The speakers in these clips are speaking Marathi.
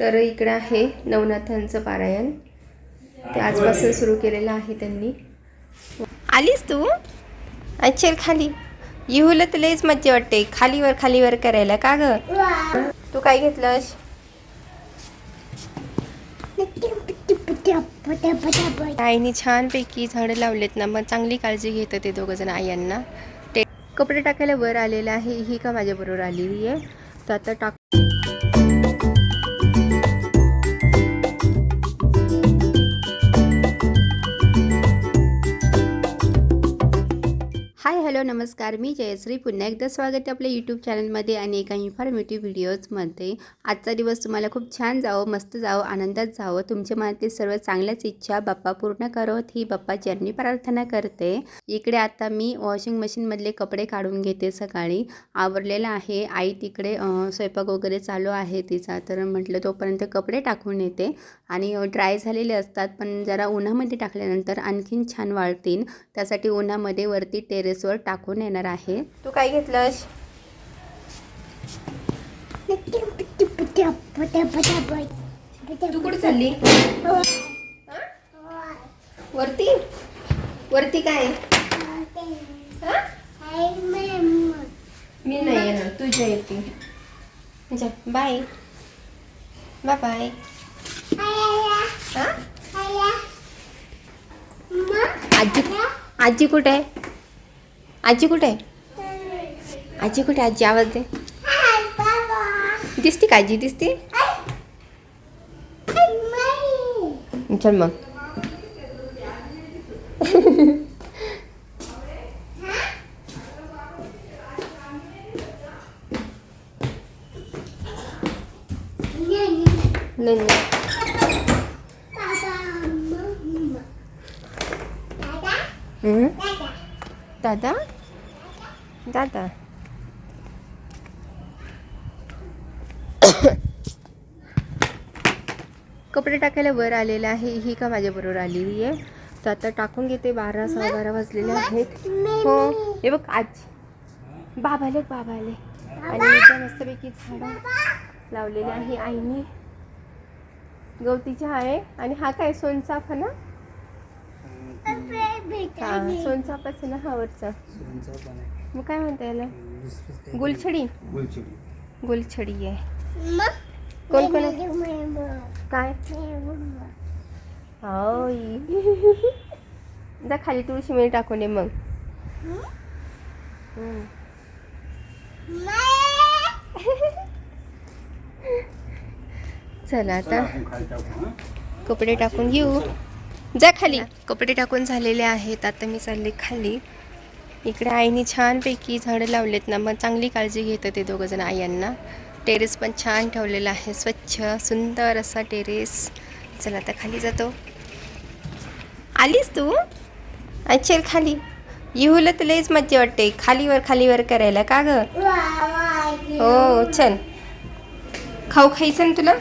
तर इकडे आहे नवनाथांचं पारायण. ते आजपासून सुरू केलेलं आहे त्यांनी. आलीस तू? अच्छा खाली. येऊला तर लयच मज्जा वाटते. खालीवर खालीवर करायला का ग? तू काय घेतलंस? आईने छानपैकी झाडं लावलेत ना मग चांगली काळजी घेतं ते दोघं जण आयांना. ते कपडे टाकायला वर आलेलं आहे ही का माझ्याबरोबर आलेली आहे? तर आता टाक हाय हॅलो नमस्कार. मी जयश्री. पुन्हा एकदा स्वागत आहे आपल्या यूट्यूब चॅनलमध्ये आणि एका इन्फॉर्मेटिव्ह व्हिडिओजमध्ये आजचा दिवस तुम्हाला खूप छान जावं मस्त जावं आनंदात जावं. तुमच्या मनातील सर्व चांगल्याच इच्छा बाप्पा पूर्ण करोत ही बाप्पा चरणी प्रार्थना करते. इकडे आता मी वॉशिंग मशीनमधले कपडे काढून घेते सकाळी. आवरलेलं आहे. आई तिकडे स्वयंपाक वगैरे चालू आहे तिचा. तर म्हटलं तोपर्यंत कपडे टाकून येते. आणि ड्राय झालेले असतात पण जरा उन्हामध्ये टाकल्यानंतर आणखीन छान वाळतील. त्यासाठी उन्हामध्ये वरती टेरेस टेरेसवर टाकून येणार आहे. तू काय घेतलंस? तू कुठे चालली? वरती? वरती काय? मी नाही येणार तुझ्या येते. अच्छा बाय बाय बाय आजी आजी कुठे? आहे आजी कुठे? आहे आजी कुठे? आजी आवाज दे. दिसते का आजी? दिसते? चल मग. नाही हम्म. दादा? दादा कपडे टाकायला वर आलेलं आहे. ही का माझ्याबरोबर आलेली आहे? तर आता टाकून घेते. बारा सहा बारा वाजलेले आहेत. हो. हे बघ आज. बाबा आले बाबा आले. आणि इथं मस्तपैकी झाडं लावलेले आहे. आईने गवतीच्या आहे. आणि हा काय सोनचाफा ना? हा सोनचाफाच ना हा वरचा. मग काय म्हणता याला? गुलछडी? गुलछडी. आहे. कोण कोण? आहे? काय? होय. जा खाली तुळशी मध्ये टाकून ये मग. हम्म. चला आता. कपडे टाकून घेऊ. जा खाली. कपडे टाकून झालेले आहेत. आता मी चालले खाली. इकडे आईने छानपैकी झाडं लावलेत ना मग चांगली काळजी घेतं ते दोघं जण आयांना. टेरेस पण छान ठेवलेलं आहे स्वच्छ सुंदर असा टेरेस. चला आता खाली जातो. आलीस तू? अच्छा खाली. येऊला तर लईच मज्जा वाटते खालीवर खालीवर करायला का ग? हो चल. खाऊ खायचं ना तुला?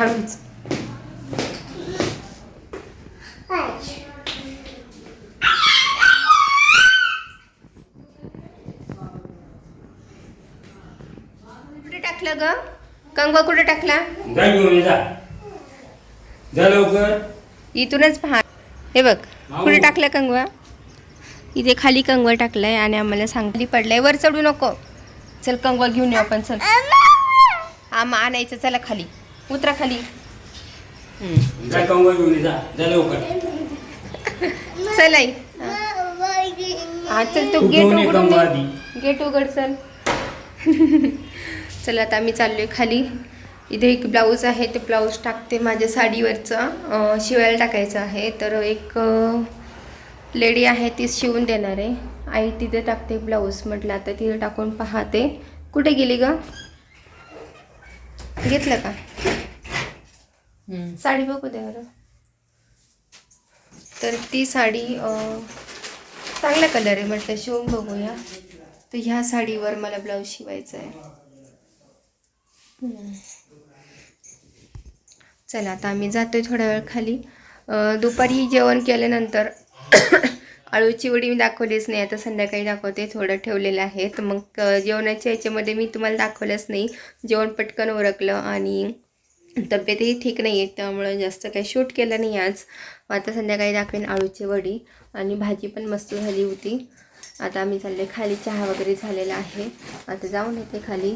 हळूच कुठे टाकलं ग? कंगवा कुठे टाकला? जा घेऊन ये जा. जा लवकर. इथूनच पहा. हे बघ कुठे टाकला कंगवा? इथे खाली कंगवा टाकलाय आणि आम्हाला सांगली पडलाय. वर चढू नको. चल कंगवा घेऊन येऊ आपण चल. आम आणायचं चला खाली. उतरा खाली. हम्म. जा कंगवा घेऊन ये जा. जा लवकर. चल आई. हा चल तू तू गेट घेऊन ये उघडून कंगवा दे. आधी. गेट उघड चल. चला आता आम्ही चाललोय खाली. इथे एक ब्लाऊज आहे ते ब्लाऊज टाकते माझ्या साडीवरचं. अं, शिवायला टाकायचं आहे. तर एक लेडी आहे ती शिवून देणार आहे. आई तिथे टाकते ब्लाऊज म्हटलं आता तिथे टाकून पाहते. कुठे गेली ग? घेतलं का? साडी बघू द्या बरं. तर ती साडी चांगला कलर आहे म्हटलं शिवून बघूया. तर ह्या साडीवर मला ब्लाऊज शिवायचा आहे. चला आता आम्ही जातोय थोड्या वेळ खाली. दुपारी जेवण केल्यानंतर आळूची वडी मी दाखवलीच नाही आता संध्याकाळी दाखवते थोडं ठेवलेलं आहे. तर मग जेवणाच्या याच्यामध्ये मी तुम्हाला दाखवलंच नाही. जेवण पटकन उरकलं आणि तब्येतही ठीक नाही आहे त्यामुळं जास्त काही शूट केलं नाही आज. मग आता संध्याकाळी दाखवेन आळूची वडी. आणि भाजी पण मस्त झाली होती. आता आम्ही चालले खाली चहा वगैरे झालेला आहे. आता जाऊन येते खाली.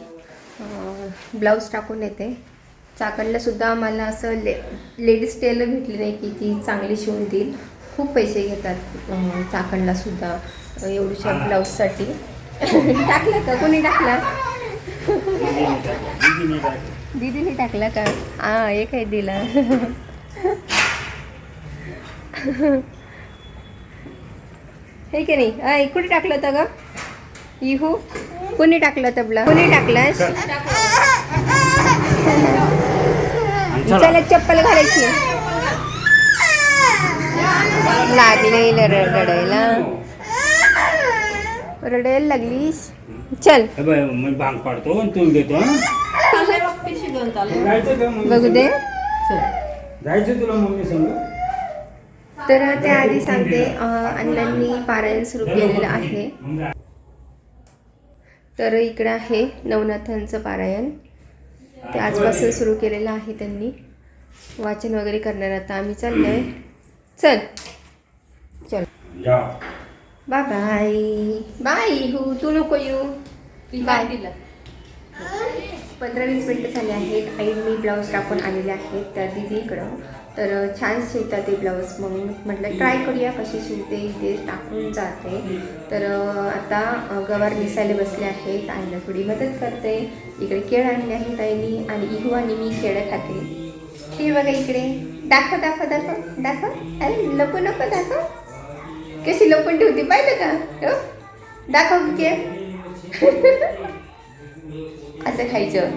ब्लाऊज टाकून येते. चाकणला सुद्धा आम्हाला असं ले लेडीज टेलर भेटली नाही की ती चांगली शिवून देईल. खूप पैसे घेतात अं, चाकणला सुद्धा. अं, एवढ्याशा ब्लाऊजसाठी टाकला का? कोणी टाकला. दीदीने टाकला का? हा एक आहे दिला. हे की नाही? आय कुठे टाकलं होतं ग? इहू? कोणी टाकलं होतं ब्ला कोणी टाकलास? चला चप्पल घालायची. लागले रडायला. रडायला लागलीस? चल. मी भांग पाडतो आणि तून देतो हं? जायचं का मम्मी बघू दे? जायचं तुला मम्मी संग? तर त्याआधी सांगते अण्णांनी पारायण सुरू केलेलं आहे. तर इकडं आहे नवनाथांचं पारायण. ते आजपासून सुरू केलेलं आहे त्यांनी. वाचन वगैरे करणार आता आम्ही. चाललोय. चल. चल. बाय बाय बाय हो. तू नको येऊ. बाय पंधरा वीस मिनटं झाले आहेत. आईंनी ब्लाऊज टाकून आलेले आहेत. त्या दिदीकडं. तर छान शिवतात ते ब्लाऊज. मग म्हटलं ट्राय करूया कशी शिवते. ते टाकून जाते. तर आता गवार निसायला बसले आहेत. आईला थोडी मदत करते. इकडे केळ आणले आहेत आईनी. आणि इहू आणि मी केळं खाते. हे बघा इकडे. दाखव दाखव दाखव दाखव. अरे लपू नको दाखव. कशी लपून ठेवते पाहिलं का? हो? दाखव की केळ. असं खायचं.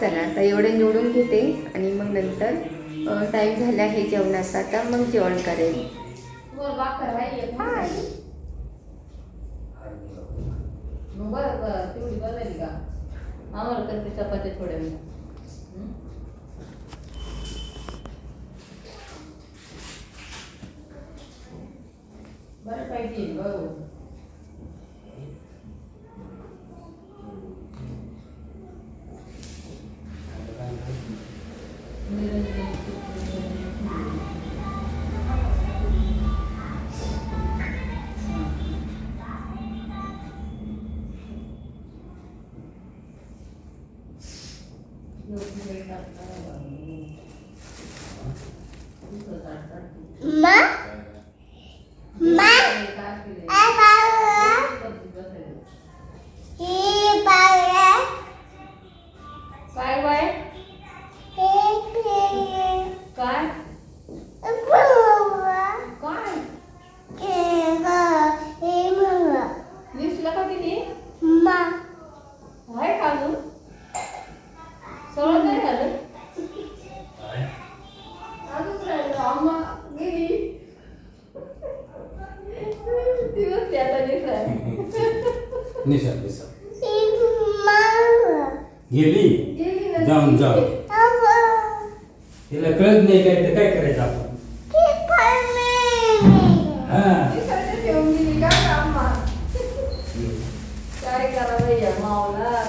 चला आता एवढं निवडून घेते आणि मग नंतर टाईम झाला आहे जेवणाचा आता मग जेवण करेल चपाती बरं बरं का थोड्या बरं पाहिजे बरोबर Ну, например, так, да. गेली जाऊन जाऊ. तिला कळत नाही काय तर काय करायचं आपण? हा. निसर्ग काय करा मावला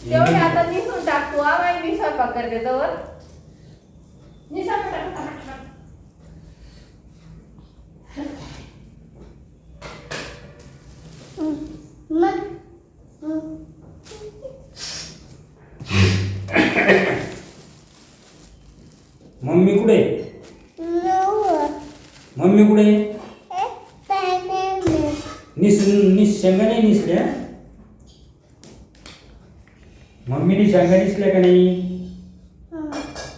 तेवढे आता निसून टाकतो आम्ही मी स्वयंपाक करते तवर निसा टाक टाक टाक ma मम्मी कुठे no मम्मी कुठे eh pengen निस निस शेंगा नाही निसल्या मम्मीने शेंगा का नाही?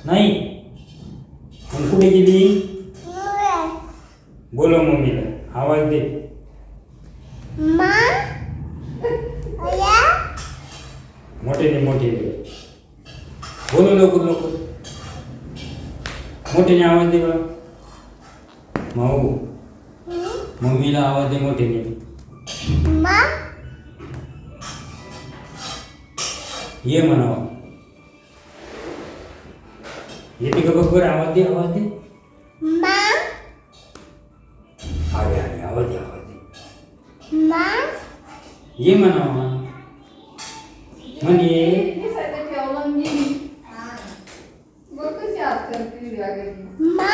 नाही? मग कुठे गेली? बोलो मम्मीला. आवाज दे. मोठे मोठे मोठेने. मोठेने लवकर लवकर. मोठ्याने आवाज दे बघा माऊ मम्मीला आवाज दे मोठ्याने ये म्हणावं. येते का बघ बरं आवाज दे आवाज दे मा अरे अरे आवाज दे आवाज दे मा ये म्हणावा म्हण ये निसर्ग ठेवलं गेली बघ कशी हात करते व्हिडिओ वगैरे. मा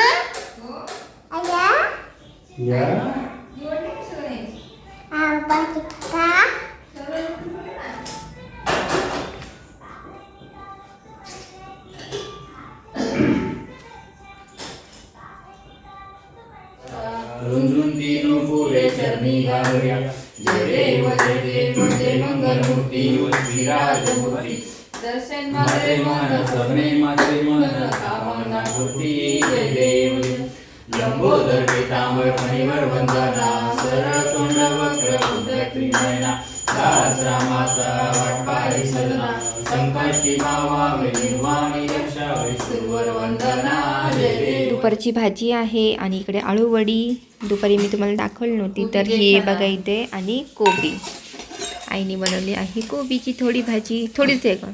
आया या निवडली का सोन्याची? आवाज का मन मन कामना लंबोदर पितांबर मणिवर वंदना सरळ तोंड वक्र त्रिनयना दास रामाचा वाटपारी सदना संकष्टी भावावे निर्वाणी रक्षावे सुरवर वंदना दुपारची भाजी आहे आणि इकडे आळू वडी दुपारी मी तुम्हाला दाखवली नव्हती तर ही बघा इथे आणि कोबी. आईने बनवली आहे कोबीची थोडी भाजी. थोडीच आहे का.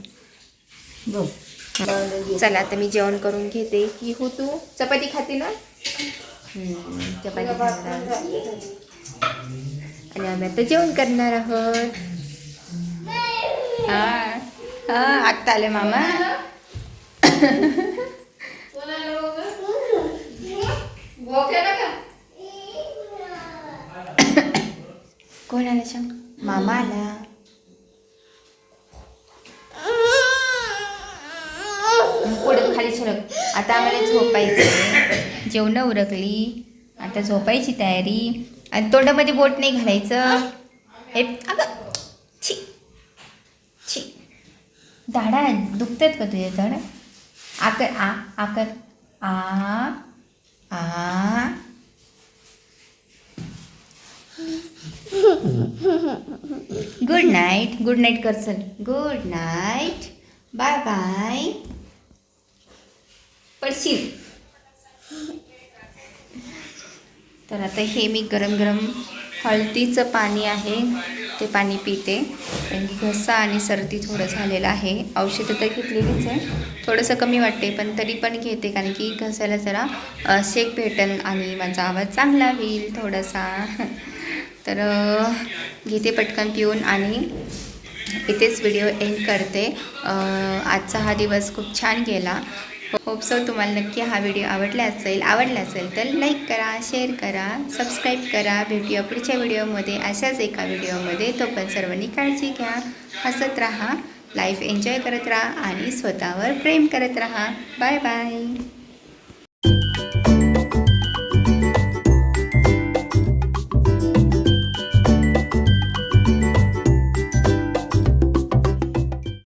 चला आता मी जेवण करून घेते की हो तू चपाती खाते ना हम्म, चपाती खाणार आणि आम्ही आता जेवण करणार आहोत हा हा आत्ता आले मामा कोणाला बघ? भोक्याला का? कोण आला सांग मामा आला आता आम्हाला झोपायचं जेवणं उरकली. आता झोपायची तयारी. आणि तोंडामध्ये बोट नाही घालायचं. हे अगं छी छी दाडा दुखतात का तुझ्या दाडा आकर आ आकर. आ आ. गुड नाईट गुड नाईट कर चल गुड नाईट बाय बाय पडशील. तर आता हे मी गरम गरम हळदीचं पाणी आहे ते पाणी पिते. कारण की घसा आणि सर्दी थोडं झालेलं आहे. औषधं तर घेतलेलीच आहे. थोडंसं कमी वाटते पण तरी पण घेते कारण की घसायला जरा शेक भेटेल आणि माझा आवाज चांगला होईल थोडासा. तर घेते पटकन पिऊन आणि इथेच व्हिडिओ एंड करते. आजचा हा दिवस खूप छान गेला. होप सो तुम्हाला नक्की हा व्हिडिओ आवडला असेल आवडला असेल तर लाईक करा शेअर करा सबस्क्राईब करा. भेटूया पुढच्या व्हिडिओमध्ये. अशाच एका व्हिडिओमध्ये. तो पण सर्वांनी काळजी घ्या हसत राहा लाईफ एन्जॉय करत राहा आणि स्वतःवर प्रेम करत राहा. Bye bye